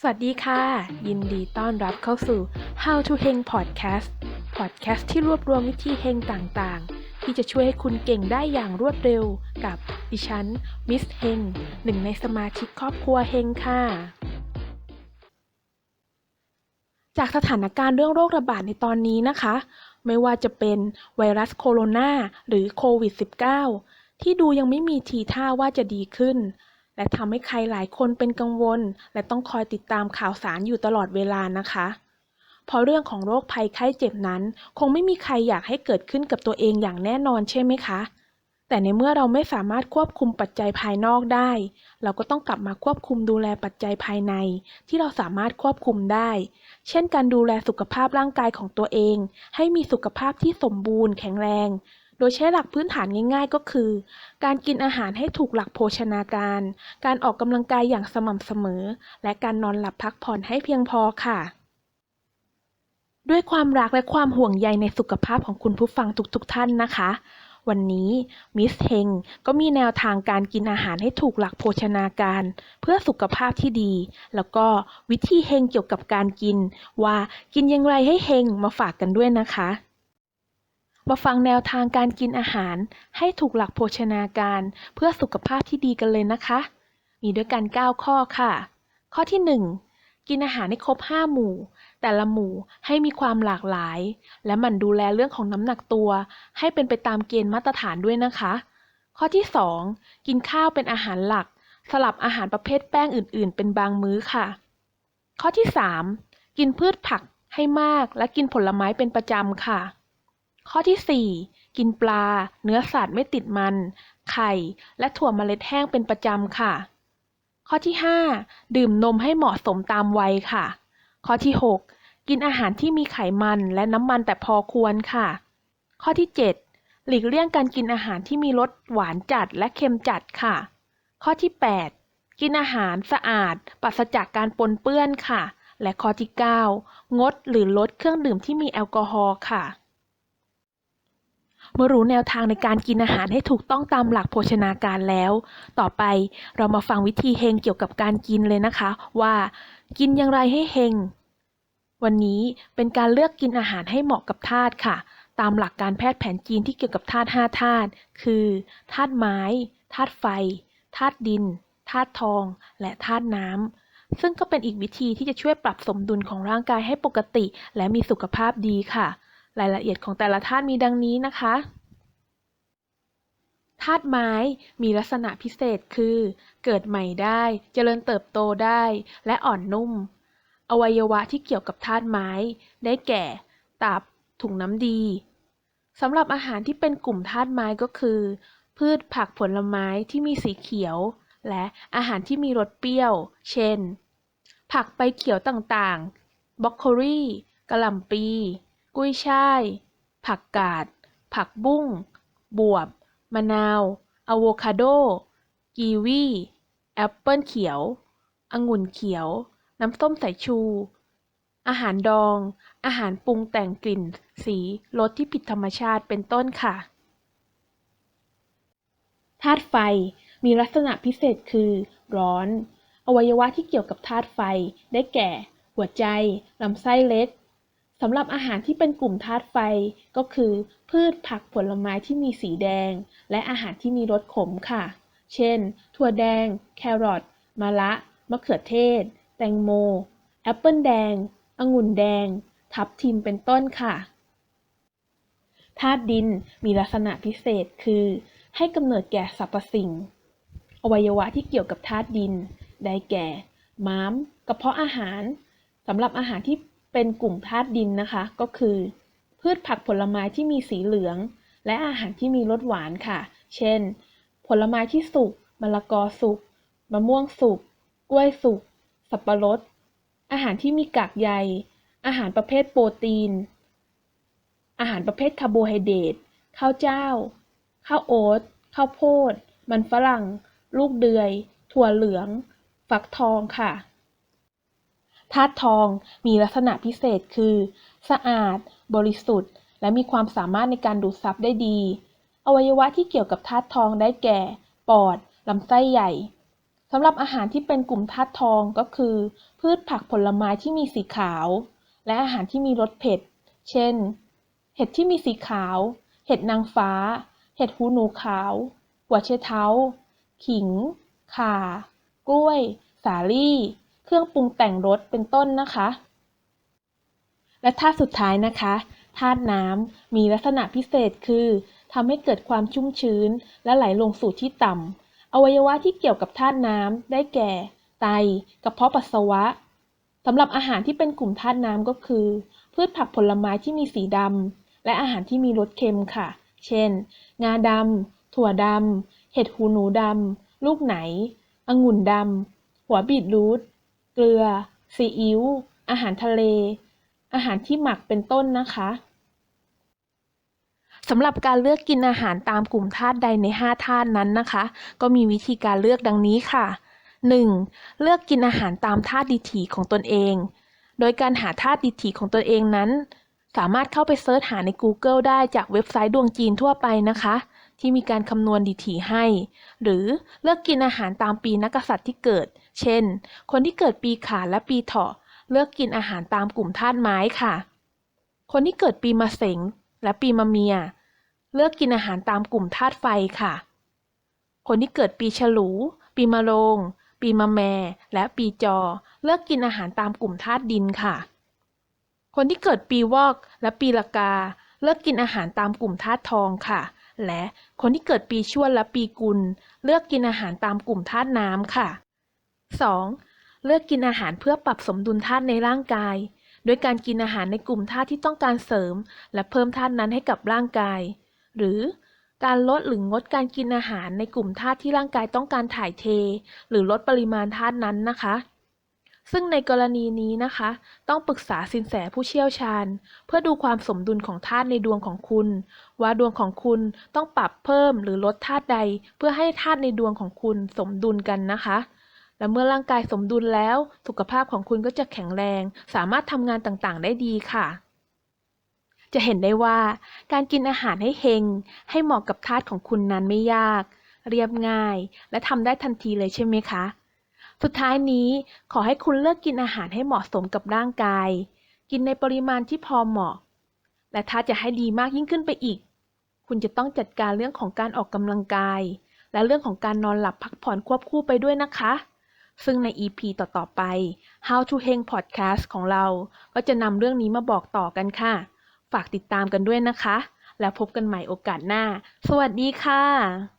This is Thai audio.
สวัสดีค่ะ ยินดีต้อนรับเข้าสู่ How to Heng Podcast Podcast ที่รวบรวมวิธีเฮงต่างๆ ที่จะช่วยให้คุณเก่งได้อย่างรวดเร็วกับดิฉันมิสเฮงหนึ่งในสมาชิกครอบครัวเฮงค่ะ จากสถานการณ์เรื่องโรคระบาดในตอนนี้นะคะ ไม่ว่าจะเป็นไวรัสโคโรนาหรือโควิด -19 ที่ดูยังไม่มีทีท่าว่าจะดีขึ้น และทำให้ใครหลายคนเป็นกังวล และต้องคอยติดตามข่าวสารอยู่ตลอดเวลานะคะเพราะเรื่องของโรคภัยไข้เจ็บนั้น คงไม่มีใครอยากให้เกิดขึ้นกับตัวเองอย่างแน่นอนใช่ไหมคะ แต่ในเมื่อเราไม่สามารถควบคุมปัจจัยภายนอกได้ เราก็ต้องกลับมาควบคุมดูแลปัจจัยภายใน ที่เราสามารถควบคุมได้ เช่น การดูแลสุขภาพร่างกายของตัวเอง ให้มีสุขภาพที่สมบูรณ์แข็งแรง โดยใช้หลักพื้นฐานง่ายๆ ก็คือ การกินอาหารให้ถูกหลักโภชนาการ การออกกำลังกายอย่างสม่ำเสมอ และการนอนหลับพักผ่อนให้เพียงพอค่ะ ด้วยความรักและความห่วงใยในสุขภาพของคุณผู้ฟังทุกๆทท่านนะคะ วันนี้มิสเฮงก็มีแนวทางการกินอาหารให้ถูกหลักโภชนาการ เพื่อสุขภาพที่ดี แล้วก็วิธีเฮงเกี่ยวกับการกิน ว่ากินอย่างไรให้เฮงมาฝากกันด้วยนะคะ มาฟังแนวทางการกินอาหารให้ถูกหลักโภชนาการเพื่อสุขภาพที่ดีกันเลยนะคะ มีด้วยกัน 9 ข้อค่ะ ข้อที่ 1 กินอาหารให้ครบ 5 หมู่ แต่ละหมู่ให้มีความหลากหลาย และหมั่นดูแลเรื่องของน้ำหนักตัว ให้เป็นไปตามเกณฑ์มาตรฐานด้วยนะคะ ข้อที่ 2 กินข้าวเป็นอาหารหลัก สลับอาหารประเภทแป้งอื่น ๆ เป็นบางมื้อค่ะ ข้อที่ 3 กินพืชผักให้มากและกินผลไม้เป็นประจำค่ะ ข้อที่ 4 กินปลา เนื้อสัตว์ไม่ติดมัน ไข่ และถั่วเมล็ดแห้งเป็นประจำค่ะ ข้อที่ 5 ดื่มนมให้เหมาะสมตามวัยค่ะ ข้อที่ 6 กินอาหารที่มีไขมันและน้ำมันแต่พอควรค่ะ ข้อที่ 7 หลีกเลี่ยงการกินอาหารที่มีรสหวานจัดและเค็มจัดค่ะ ข้อที่ 8 กินอาหารสะอาด ปราศจากการปนเปื้อนค่ะ และข้อที่ 9 งดหรือลดเครื่องดื่มที่มีแอลกอฮอล์ค่ะ เมื่อรู้แนวทางในการกินอาหารให้ถูกต้องตามหลักโภชนาการแล้ว ต่อไปเรามาฟังวิธีเฮงเกี่ยวกับการกินเลยนะคะ ว่ากินอย่างไรให้เฮง วันนี้เป็นการเลือกกินอาหารให้เหมาะกับธาตุค่ะ ตามหลักการแพทย์แผนจีนที่เกี่ยวกับธาตุ5ธาตุคือธาตุไม้ธาตุไฟธาตุดินธาตุทอง และธาตุน้ำซึ่งก็เป็นอีกวิธีที่จะช่วยปรับสมดุลของร่างกายให้ปกติ และมีสุขภาพดีค่ะ รายละเอียดของแต่ละธาตุมีดังนี้นะคะธาตุไม้มีลักษณะพิเศษคือ เกิดใหม่ได้ เจริญเติบโตได้ และอ่อนนุ่ม อวัยวะที่เกี่ยวกับธาตุไม้ ได้แก่ ตับ ถุงน้ำดีสำหรับอาหารที่เป็นกลุ่มธาตุไม้ก็คือ พืชผักผลไม้ที่มีสีเขียว และอาหารที่มีรสเปรี้ยว เช่น ผักใบเขียวต่างๆ บรอกโคลีกระหล่ำปี กุ้ยช่าย ผักกาด ผักบุ้ง บวบ มะนาว อะโวคาโด กีวี แอปเปิลเขียว องุ่นเขียว น้ำส้มสายชู อาหารดอง อาหารปรุงแต่งกลิ่น สี รสที่ผิดธรรมชาติ เป็นต้นค่ะ ธาตุไฟ มีลักษณะพิเศษคือ ร้อน อวัยวะที่เกี่ยวกับธาตุไฟ ได้แก่ หัวใจ ลำไส้เล็ก สำหรับอาหารที่เป็นกลุ่มธาตุไฟก็คือ พืชผักผลไม้ที่มีสีแดง และอาหารที่มีรสขมค่ะ เช่น ถั่วแดง แครอทมะระมะเขือเทศ แตงโม แอปเปิลแดง องุ่นแดง ทับทิมเป็นต้นค่ะธาตุดินมีลักษณะพิเศษคือ ให้กำเนิดแก่สรรพสิ่ง อวัยวะที่เกี่ยวกับธาตุดิน ได้แก่ ม้าม กระเพาะอาหารสำหรับอาหารที่ เป็นกลุ่มธาตุดินนะคะ ก็คือ พืชผักผลไม้ที่มีสีเหลือง และอาหารที่มีรสหวานค่ะ เช่น ผลไม้ที่สุกมะละกอสุกมะม่วงสุกกล้วยสุกสับปะรด อาหารที่มีกากใย อาหารประเภทโปรตีน อาหารประเภทคาร์โบไฮเดรตข้าวเจ้า ข้าวโอ๊ตข้าวโพด มันฝรั่ง ลูกเดือย ถั่วเหลือง ฟักทองค่ะ ธาตุทองมีลักษณะพิเศษคือ สะอาด บริสุทธิ์ และมีความสามารถในการดูดซับได้ดี อวัยวะที่เกี่ยวกับธาตุทองได้แก่ ปอด ลำไส้ใหญ่สำหรับอาหารที่เป็นกลุ่มธาตุทองก็คือ พืชผักผลไม้ที่มีสีขาว และอาหารที่มีรสเผ็ด เช่น เห็ดที่มีสีขาว เห็ดนางฟ้า เห็ดหูหนูขาว หัวเชเท้า ขิง ข่า กล้วย สาลี่ เครื่องปรุงแต่งรสเป็นต้นนะคะ และธาตุสุดท้ายนะคะธาตุน้ำมีลักษณะพิเศษคือทำให้เกิดความชุ่มชื้น และไหลลงสู่ที่ต่ำอวัยวะที่เกี่ยวกับธาตุน้ำได้แก่ ไตกระเพาะปัสสาวะสำหรับอาหารที่เป็นกลุ่มธาตุน้ำก็คือ พืชผักผลไม้ที่มีสีดำและอาหารที่มีรสเค็มค่ะ เช่น งาดำถั่วดำเห็ดหูหนูดำลูกไหน องุ่นดำหัวบีทรูท เกลือ ซีอิ๊ว อาหารทะเล อาหารที่หมักเป็นต้นนะคะสำหรับการเลือกกินอาหารตามกลุ่มธาตุใดใน 5ธาตุนั้นนะคะ ก็มีวิธีการเลือกดังนี้ค่ะ 1. เลือกกินอาหารตามธาตุดิถีของตนเอง โดยการหาธาตุดิถีของตนเองนั้น สามารถเข้าไปเซิร์ชหาใน Google ได้จากเว็บไซต์ดวงจีนทั่วไปนะคะ ที่มีการคำนวณดิถีให้ หรือเลือกกินอาหารตามปีนักกษัตริย์ที่เกิด เช่น คนที่เกิดปีขานและปีเถาะเลือกกินอาหารตามกลุ่มธาตุไม้ค่ะ คนที่เกิดปีมะเสงและปีมะเมีย เลือกกินอาหารตามกลุ่มธาตุไฟค่ะ คนที่เกิดปีฉลู ปีมะโรง ปีมะแม และปีจอ เลือกกินอาหารตามกลุ่มธาตุดินค่ะ คนที่เกิดปีวอกและปีละกา เลือกกินอาหารตามกลุ่มธาตุทองค่ะ และคนที่เกิดปีชวดและปีกุล เลือกกินอาหารตามกลุ่มธาตุน้ำค่ะ 2. เลือกกินอาหารเพื่อปรับสมดุลธาตุในร่างกาย โดยการกินอาหารในกลุ่มธาตุที่ต้องการเสริม และเพิ่มธาตุนั้นให้กับร่างกาย หรือการลดหรืองดการกินอาหารในกลุ่มธาตุที่ร่างกายต้องการถ่ายเท หรือลดปริมาณธาตุนั้นนะคะ ซึ่งในกรณีนี้นะคะ ต้องปรึกษาสินแสผู้เชี่ยวชาญ เพื่อดูความสมดุลของธาตุในดวงของคุณ ว่าดวงของคุณต้องปรับเพิ่มหรือลดธาตุใด เพื่อให้ธาตุในดวงของคุณสมดุลกันนะคะ และเมื่อร่างกายสมดุลแล้ว สุขภาพของคุณก็จะแข็งแรง สามารถทำงานต่างๆ ได้ดีค่ะ จะเห็นได้ว่า การกินอาหารให้เฮง ให้เหมาะกับธาตุของคุณนั้นไม่ยาก เรียบง่าย และทำได้ทันทีเลยใช่ไหมคะ สุดท้ายนี้ขอให้คุณเลือกกินอาหารให้เหมาะสมกับร่างกาย กินในปริมาณที่พอเหมาะ และถ้าจะให้ดีมากยิ่งขึ้นไปอีก คุณจะต้องจัดการเรื่องของการออกกำลังกาย และเรื่องของการนอนหลับพักผ่อนควบคู่ไปด้วยนะคะ ซึ่งใน EP ต่อๆไป How to Hang Podcast ของเรา ก็จะนำเรื่องนี้มาบอกต่อกันค่ะ ฝากติดตามกันด้วยนะคะ แล้วพบกันใหม่โอกาสหน้า สวัสดีค่ะ